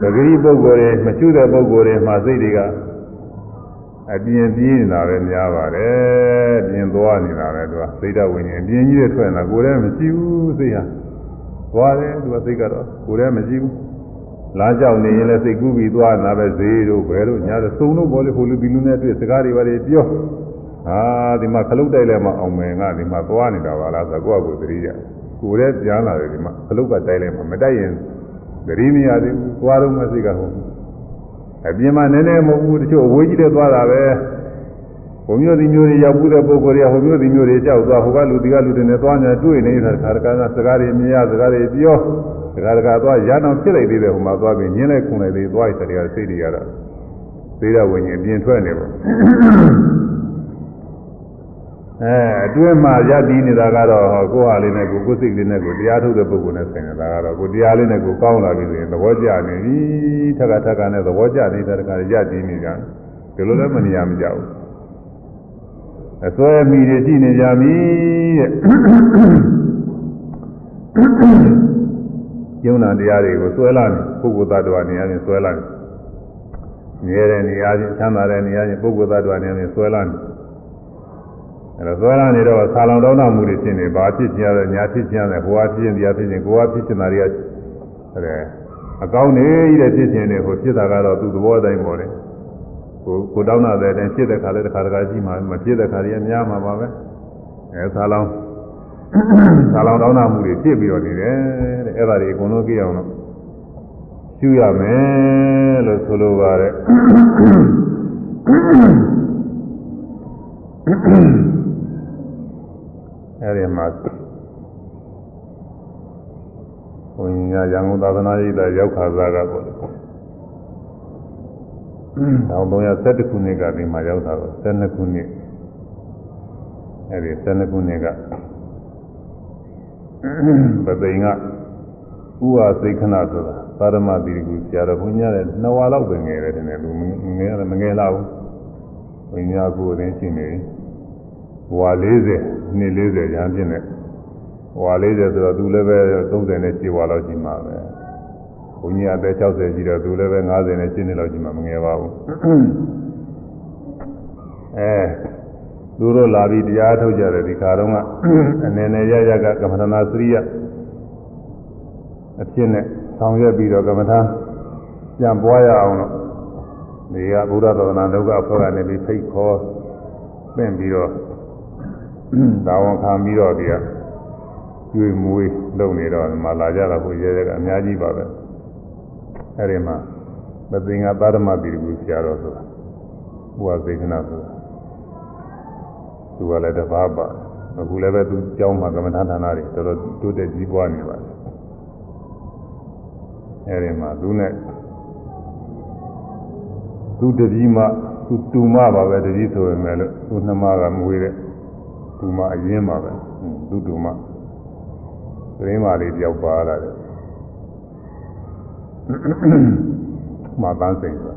ပဂရိပုဂ္ဂိုလ်တွေမချွတဲ့ပုဂ္ဂိုလ်တွေမှာစိတ်တွေကအပြင်းပြေးနေတာပဲများပါတယ်ပြင်းသွားနေတာပဲသူကစိတ်ဓာတ်ဝိညာဉ်အပြင်းကြီးတွေထွက်နေတာကိုယ်တည်းမရှိဘူးစိတ်ဟာသွားတယ်သူကစိတ်ကတော့ကိုယ်တည်းမရှိဘူးလားကြောက်နေရင်လည်းစိတ်ကူးပြီးသွားနာပဲဈေးတို့ဘယ်တို့ညာတို့စုံတို့ဘောလေးဟိုလူဒီလူနဲ့တွေ့စကားတွေပါတွေပြောဟာဒီမှာခလုတ်တိုက်လဲမအောင်မယ်ငါဒီမှာသွားနေတာပါလားဆိုတော့ကိုယ့်အကိုသတိရကိုယ်တည်းပြန်လာတယ်ဒီမှာခလုတ်ကတိုက်လဲမမတိုက်ရင် သတိမရသေးဘူးသွားတော့မှစိတ်ကဟုတ်အပြင်မှာနည်းနည်းမဟုတ်ဘူးတချို့အဝေးကြီးတဲ့သွားတာပဲဟိုမျိုးဒီမျိုးတွေရောက်ဘူးတဲ့ပုံကိုယ်တွေကဟိုမျိုးဒီမျိုးတွေကြောက်သွားဟိုကလူဒီကလူတွေနဲ့သွားနေတွေ့နေတဲ့ခါတခါကစကားတွေမြင်ရစကားတွေပြောစကားတကာသွားရအောင်ဖြစ်လိုက်သေးတယ်ဟိုမှာသွားပြီးညင်းလိုက်ခုန်လိုက်သေးသွားရတဲ့စိတ်တွေရတာသေးတဲ့ဝิญဉ်ပြင်ထွက်နေပေါ့ အဲအတွင်းမှာရည်တည်နေတာကတော့ကိုယ်ဟာလေးနဲ့ကိုယ်ကိုယ်စိတ်လေးနဲ့ကိုတရားထုတ်တဲ့ပုဂ္ဂိုလ်နဲ့ဆိုင်နေတာကတော့ကိုတရားလေးနဲ့ကိုကောင်းလာပြီဆိုရင်သဘောကျနေပြီထက်ကထက်ကနဲ့သဘောကျနေတဲ့တခါရည်တည်နေကြဒီလိုလည်းမနေရမကြဘူးအစွဲမိတွေရှိနေကြပြီတဲ့ယုံနာတရားတွေကိုစွဲလာနေပုဂ္ဂိုလ်သတ္တဝါနေရာချင်းစွဲလာနေငြဲတဲ့နေရာချင်းချမ်းသာတဲ့နေရာချင်းပုဂ္ဂိုလ်သတ္တဝါနေရာချင်းစွဲလာနေ အဲတော့စွဲလာနေတော့ဆာလောင်တောင်းတမှုတွေဖြစ်နေဘာဖြစ်ချင်ရလဲညာဖြစ်ချင်ရလဲဟိုဟာဖြစ်ရင်တရားဖြစ်ရင်ကိုယ်ဟာဖြစ်ချင်တာတွေကအဲအကောင်းနေတဲ့ဖြစ်ချင်တယ်ဟိုဖြစ်တာကတော့သူ့သဘောအတိုင်းပေါ့လေကိုကိုတောင်းတာတဲ့အတိုင်းဖြစ်တဲ့ခါလဲတစ်ခါတစ်ခါကြည့်မှမဖြစ်တဲ့ခါတွေများမှာပါပဲအဲဆာလောင်ဆာလောင်တောင်းတမှုတွေဖြစ်ပြီးတော့နေတယ်တဲ့အဲ့ဒါတွေအကုန်လုံးကြည့်အောင်လို့ရှုရမယ်လို့ဆိုလိုပါတယ် အဲဒီမှာဘုန်းကြီးများရန်ကုန်သာသနာ့ရေးတာရောက်ခါစားကပေါ့လေ1312ခုနှစ်ကဒီမှာရောက်တာတော့12ခုနှစ်အဲဒီ12ခုနှစ်ကပသိင်ကဥဟာစိတ်ခဏဆိုတာသာရမတိကူဆရာတော်ဘုန်းကြီးလည်းနှစ်ဝါလောက်ပဲငယ်တယ်တဲ့လူငယ်တယ်မငယ်လောက်ဘူးဘုန်းကြီးကကိုယ်အင်းရှိနေ ဝါ40နှစ်40ရဟန်းပြင်းတဲ့ဝါ40ဆိုတော့သူလည်းပဲ30နဲ့7ဝါလောက်ရှိမှာပဲဘုန်းကြီးအသက်60ရှိတော့သူလည်းပဲ90နဲ့7နှစ်လောက်ရှိမှာမငယ်ပါဘူးအဲသူတို့လာပြီးတရားထုတ်ကြတယ်ဒီခါတော့ကအနေနဲ့ရရကကမ္မဋ္ဌာန်းသရိယအဖြစ်နဲ့ဆောင်ရွက်ပြီးတော့ကမ္မထာပြန်ပွားရအောင်လို့ဒီကဘုရားတော်နာဒုက္ခအဖွဲ့ကနေပြီးဖိတ်ခေါ်ပင့်ပြီးတော့ ဒါဝန်ခံပြီးတော့ဒီကကျွေးမွေးလုပ်နေတော့မလာကြတာကိုရဲရဲကအများကြီးပါပဲအဲဒီမှာမသိင်္ဂသာဓမတိကူဆရာတော်ဆိုတာဘုရားစေခဏဆိုတာသူကလည်းတပါးပါအခုလည်းပဲသူကျောင်းမှာကမ္မထာဌာနတွေတော်တော်တိုးတက်ကြီးပွားနေပါတယ်အဲဒီမှာသူနဲ့သူတတိမသူတူမပါပဲတတိဆိုပေမဲ့လို့သူနှမကမွေးတဲ့ တူမအရင်ပါပဲသူတူမရင်းမာလေးတယောက်ပါလာတယ်မပန်းစိန်ဆို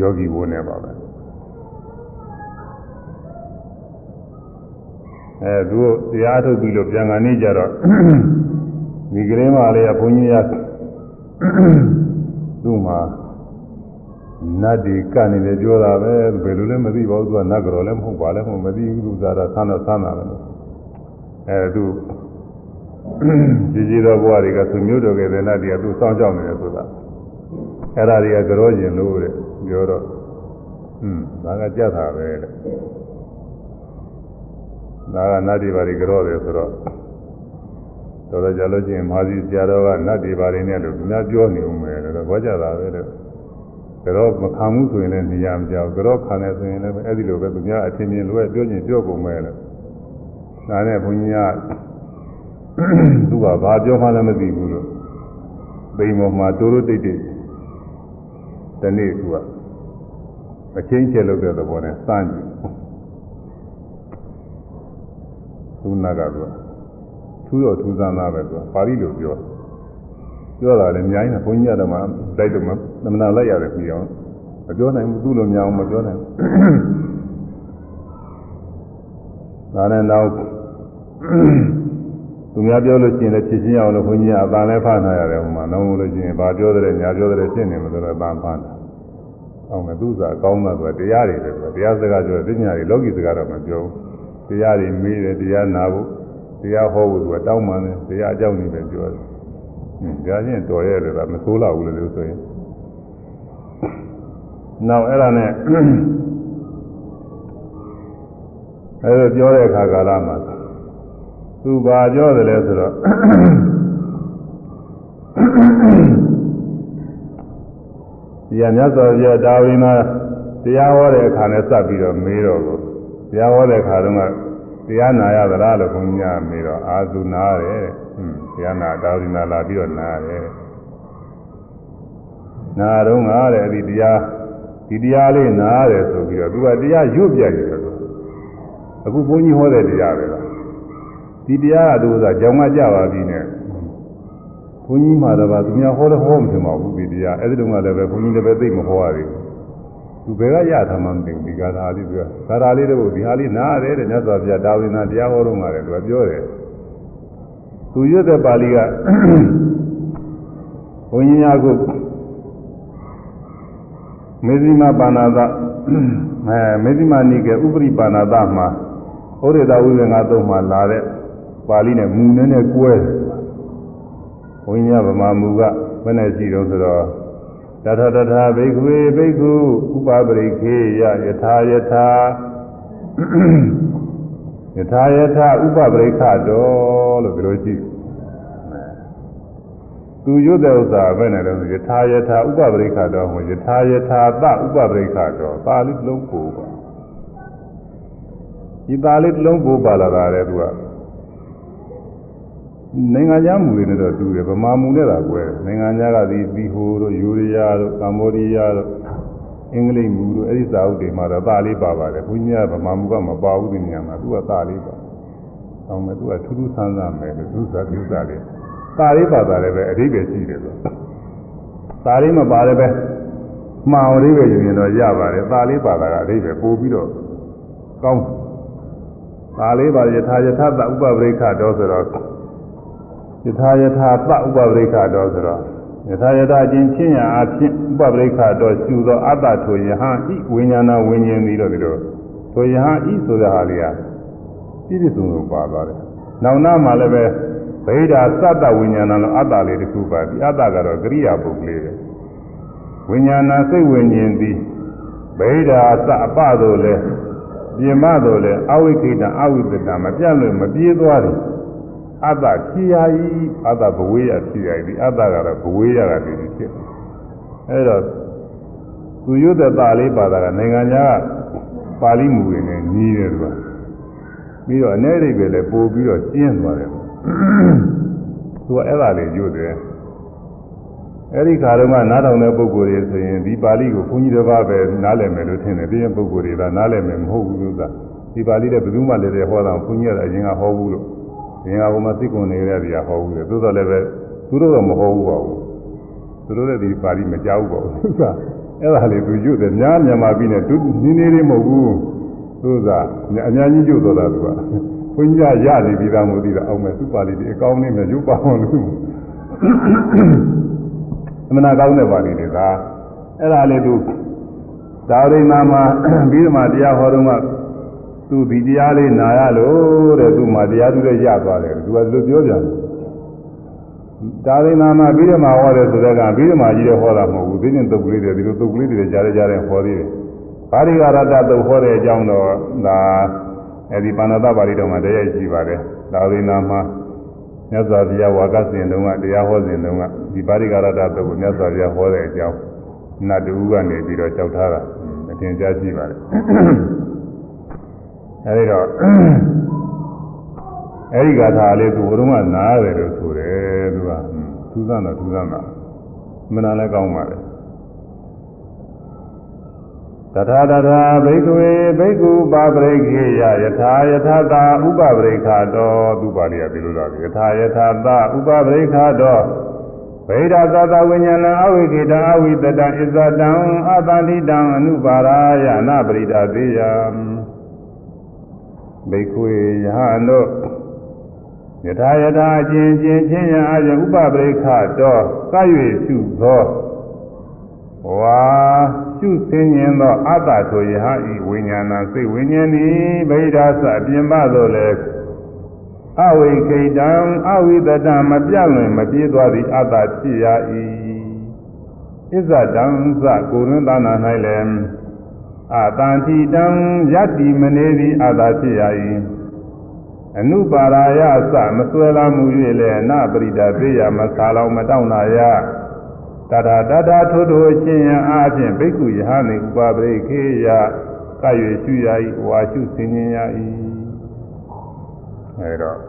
ယောဂီဘုန်းနဲ့ပါပဲအဲသူတရားထုတ်ပြီးလို့ပြန်ကနေကြတော့ဒီကလေးမလေးကဘုန်းကြီးရသူ့မှာ နတ်ဒီကနေတယ်ပြောတာပဲဘယ်လိုလဲမသိပါဘူးသူကနတ်ကြော်လည်းမဟုတ်ပါလည်းမဟုတ်မသိဘူးသူစားတာဆန်းတော့ဆန်းတာပဲအဲသူကြီးကြီးသောဘဝတွေကသူမျိုးတော်ကတဲ့နတ်တွေကသူစောင့်ကြောက်နေတယ်ဆိုတာအဲ့ဒါတွေကကြောကျင်လို့တဲ့ပြောတော့ဟွန်းဒါကကြက်တာပဲတဲ့ဒါကနတ်ဒီပါတွေကြောတယ်ဆိုတော့တော်တော်ကြာလို့ချင်းမာစီဆရာတော်ကနတ်ဒီပါတွေနဲ့လို့သူများပြောနေဦးမယ်တော့ဘောကြတာပဲတဲ့ ကြောမခံမှုဆိုရင်လည်းနေရာမကြောက်ကြောခံတယ်ဆိုရင်လည်းအဲ့ဒီလိုပဲသူများအထင်မြင်လို့ပြောချင်းပြောကုန်မယ်လို့ဒါနဲ့ဘုန်းကြီးကသူကဘာပြောမှလည်းမသိဘူးလို့ပိန်ပေါ်မှာတိုးတိုးတိတ်တိတ်ဒီနေ့သူကအချင်းချဲလုပ်တဲ့သဘောနဲ့စမ်းကြည့်သူနာကတော့ထူးတော့ထူးဆန်းသားပဲသူပါဠိလိုပြောပြောတာလည်းအများကြီးနဲ့ဘုန်းကြီးကတော့မှတိုက်တော့မှ သမဏလိုက်ရတယ်ပြီးအောင်မပြောနိုင်ဘူးသူ့လိုများအောင်မပြောနိုင်ဘူးဒါနဲ့တော့သူများပြောလို့ရှိရင်လည်းဖြစ်ချင်းအောင်လို့ခွန်ကြီးကအပန်လည်းဖတ်နာရတယ်ဟိုမှာနောက်လို့ရှိရင်ဘာပြောတဲ့ညာပြောတဲ့ရှင်းနေမှာဆိုတော့အပန်ဖတ်တာအောင်မယ်သူစားအကောင်းမှဆိုတရားတွေလည်းတရားစကားပြောတဲ့ညာတွေလောကီစကားတော့မပြောဘူးတရားတွေမေးတယ်တရားနာဖို့တရားဟောဖို့သူကတောင်းပန်တယ်တရားအကြောင်းတွေပဲပြောတယ်ဟင်းဒါချင်းတော်ရဲ့လည်းမဆိုးလောက်ဘူးလို့ဆိုရင် နောက်အဲ့ဒါနဲ့အဲ့ဒါပြောတဲ့အခါကာလမှာသူဘာပြောတယ်လဲဆိုတော့ဒီရမြတ်စွာဘုရားဒါဝိနာတရားဟောတဲ့အခါနဲ့စပ်ပြီးတော့မေးတော့ကိုတရားဟောတဲ့အခါတုန်းကတရားနာရသလားလို့ဘုန်းကြီးကမေးတော့အာသုနာတယ်တဲ့ဟွန်းတရားနာဒါဝိနာလာပြီးတော့နာတယ်တဲ့နာတော့ငါတဲ့ဒီတရား ဒီတရားလေးနာရတယ်ဆိုပြီးတော့သူကတရားရွတ်ပြရတယ်ဆိုတော့အခုဘုန်းကြီးဟောတဲ့တရားပဲလားဒီတရားကသူကကြောင်ကကြပါပြီနဲ့ဘုန်းကြီးမှာတော့ဗာသူများဟောတော့ဟောမထင်ပါဘူးဒီတရားအဲ့ဒီတုန်းကလည်းပဲဘုန်းကြီးလည်းပဲသိမဟောရသေးဘူးသူဘယ်ကရထားမှမသိဘူးဒီကာထာလေးသူကကာထာလေးတော့ဒီဟာလေးနားရတယ်တဲ့မြတ်စွာဘုရားဒါဝိနာတရားဟောတော့ငါတယ်သူကပြောတယ်သူရွတ်တဲ့ပါဠိကဘုန်းကြီးများက မေဇိမပါဏာသအဲမေဇိမနိကေဥပရိပါဏာသမှာဩရိတဝိဝေငါသုံးမှာလာတဲ့ပါဠိနဲ့မူနဲ့နဲ့ကွဲတယ်ဘုန်းကြီးကဗမာမူကဘယ်နဲ့ရှိတော့ဆိုတော့တထတထဘိက္ခွေဘိက္ခုဥပပရိခေယယထာယထာယထာယထာဥပပရိခတော်လို့ပြောကြည့် သူရွတ်တဲ့ဥစ္စာပဲနဲ့တော့ယထာယထာဥပပရိခတော်ဟိုယထာယထာသဥပပရိခတော်ပါဠိတစ်လုံးပို့ပါဒီပါဠိတစ်လုံးပို့ပါလာတာလေသူကနိုင်ငံခြားမူတွေနဲ့တော့တူတယ်ဗမာမူနဲ့သာကွဲတယ်နိုင်ငံခြားကဒီဘီဟိုတို့ယူရီးယားတို့ကမ္ဘောဒီးယားတို့အင်္ဂလိပ်မူတို့အဲ့ဒီစာအုပ်တွေမှာတော့သားလေးပါပါတယ်ဘုညာဗမာမူကမပါဘူးဒီနေရာမှာသူကသားလေးပါအောင်မယ်သူကထူးထူးဆန်းဆန်းမယ်လို့သူစာပြုစာလေး သားလေးပါတာလည်းပဲအဓိပ္ပာယ်ရှိတယ်ဆိုသားလေးမပါလည်းပဲမှန်အဓိပ္ပာယ်ယူရင်တော့ရပါတယ်သားလေးပါတာကအဓိပ္ပာယ်ပို့ပြီးတော့ကောင်းသားလေးပါယထာယထာတဥပပရိခတော်ဆိုတော့ယထာယထာပဥပပရိခတော်ဆိုတော့ယထာယထာချင်းချင်းရာအဖြစ်ဥပပရိခတော်ရှုသောအတ္တထိုယဟန်ဤဝိညာဏဝိညာဉ်ပြီးတော့ဒီလိုထိုယဟန်ဤဆိုတဲ့ဟာလေးကပြည့်ပြည့်စုံစုံပါသွားတယ်။နောက်နာမှာလည်းပဲ ဗိဓာသတ္တဝိညာဏလို့အတ္တလေးတစ်ခုပါဒီအတ္တကတော့ကရိယာပုဂ္ဂလေးပဲ။ဝိညာဏစိတ်ဝိညာဉ်သည်ဗိဓာသအပတို့လည်းပြင်မတို့လည်းအဝိခိတအဝိသတမပြတ်လို့မပြေးသွားတယ်။အတ္တဖြစ်ရဤအတ္တဘဝေယဖြစ်ရဤအတ္တကတော့ဘဝေယကတည်းကဖြစ်အဲဒါသူရွတ်တဲ့သားလေးပါတာကနိုင်ငံခြားကပါဠိမူတွေနဲ့ညီးတယ်သူကပြီးတော့အနေအိဗယ်လည်းပို့ပြီးတော့ကျင်းသွားတယ် သူကအဲ့ဒါလေးရွတ်တယ်အဲ့ဒီခါတော့ကနားထောင်တဲ့ပုဂ္ဂိုလ်တွေဆိုရင်ဒီပါဠိကိုဘုန်းကြီးတစ်ပါးပဲနားလည်မယ်လို့ထင်တယ်ပြင်းပုဂ္ဂိုလ်တွေကနားလည်မယ်မဟုတ်ဘူးလို့သာဒီပါဠိတဲ့ဘယ်သူမှလည်းဟောတာဘုန်းကြီးကအရင်ကဟောဘူးလို့သင်္ဃာဘုံမှာသိကုန်နေတဲ့နေရာဟောဘူးလေသို့တော်လည်းပဲသူတို့တော့မဟောဘူးပါဘူးသူတို့လည်းဒီပါဠိမကြောက်ဘူးပါဘူးသူကအဲ့ဒါလေသူရွတ်တယ်များမြန်မာပြည်နဲ့တူနည်းနည်းလေးမဟုတ်ဘူးသူကအများကြီးရွတ်တော့တာသူက ဘုန်းကြီးရနေပြီးသားမို့သိတာအောင်မဲ့သူပါဠိဒီအကောင်းလေးနဲ့ရွတ်ပါအောင်လို့အမှန်ကောင်းတဲ့ပါဠိတွေဒါအဲ့ဒါလေးသူဒါဝိမာမှာပြီးတော့မှတရားဟောတော့သူဒီတရားလေးနာရလို့တဲ့သူမှတရားသူလည်းရသွားတယ်သူကဒီလိုပြောပြန်ဒါရင်းနာမှာပြီးတော့မှဟောတယ်ဆိုတော့ကပြီးတော့မှကြီးတယ်ဟောတာမဟုတ်ဘူးသိနေတုတ်ကလေးတွေဒီလိုတုတ်ကလေးတွေကြားရကြားတယ်ဟောသေးတယ်ဘာရိကရတ္တတုတ်ဟောတဲ့အကြောင်းတော့ဒါ အဲဒီပါဏာတပါဠိတော်မှာတရားရှိပါတယ်ဒါရင်းနာမှာမြတ်စွာဘုရားဝါကစဉ်တုန်းကတရားဟောစဉ်တုန်းကဒီပါရိကရတ္တတုတ်ကိုမြတ်စွာဘုရားဟောတဲ့အကြောင်းနတ်တူကနေပြီးတော့ကြောက်ထားတာအထင်ရှားရှိပါတယ်အဲဒီတော့အဲဒီဂါထာလေးသူဘုရုံကနားတယ်လို့ဆိုတယ်သူကထူးဆန်းတော့ထူးဆန်းတာမနာလည်းကောင်းပါလေ တထာတထာဘိက္ခဝေဘိက္ခုပါပရိခေယယထာယထာတာဥပပရိခာတောသူပါဠိကဒီလိုလားယထာယထာတာဥပပရိခာတောဗေဒသတဝိညာဏအဝိကေတအဝိတတံဣဇတံအတန္တိတံအနုပါရာယနာပရိဒါသေးယံဘိက္ခွေယဟန်တို့ယထာယထာအချင်းချင်းချင်းရအရင်ဥပပရိခတော့က၍ရှုသောဝါ ရှုစင်းရင်သောအတ္တထိုယဟဤဝိညာဏစိတ်ဝိညာဉ်သည်ဗိဓာစအပြင်ပသို့လည်းအဝိခိတံအဝိသတမပြလွင်မပြေးသွားသည့်အတ္တဖြစ်ရ၏ဣဇတံသကိုရင်းသာနာ၌လည်းအတန်တိတံယတ္တိမနေသည်အတ္တဖြစ်ရ၏အနုပါရာယသမဆွဲလာမှု၍လည်းအနပရိဒါသေယမခါလောင်မတောင့်နာရ တထာတထာထို့ထို့ချင်းယအားဖြင့်ဘိက္ခုယဟနေဥပပရိခေယက၍ရှုရ၏ဝါရှုဆင်ញင်ရ၏အဲတော့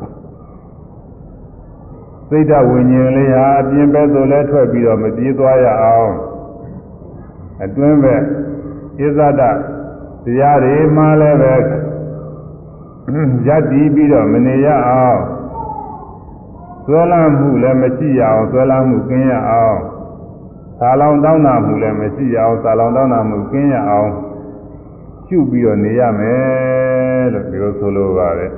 စိတ်ဓာတ်ဝိညာဉ်လေးဟာအပြင်ဘက်သို့လည်းထွက်ပြီးတော့မပြေးသွားရအောင်အတွင်းဘက်ဣဇဒတရားတွေမှလည်းပဲရပ်တည်ပြီးတော့မနေရအောင်ဆွဲလမ်းမှုလည်းမရှိရအောင်ဆွဲလမ်းမှုကင်းရအောင် သာလောင်တောင်းတာမှုလည်းမရှိရအောင်သာလောင်တောင်းတာမှုကင်းရအောင်ရှုပြီးတော့နေရမယ်လို့ဒီလိုဆိုလိုပါတယ်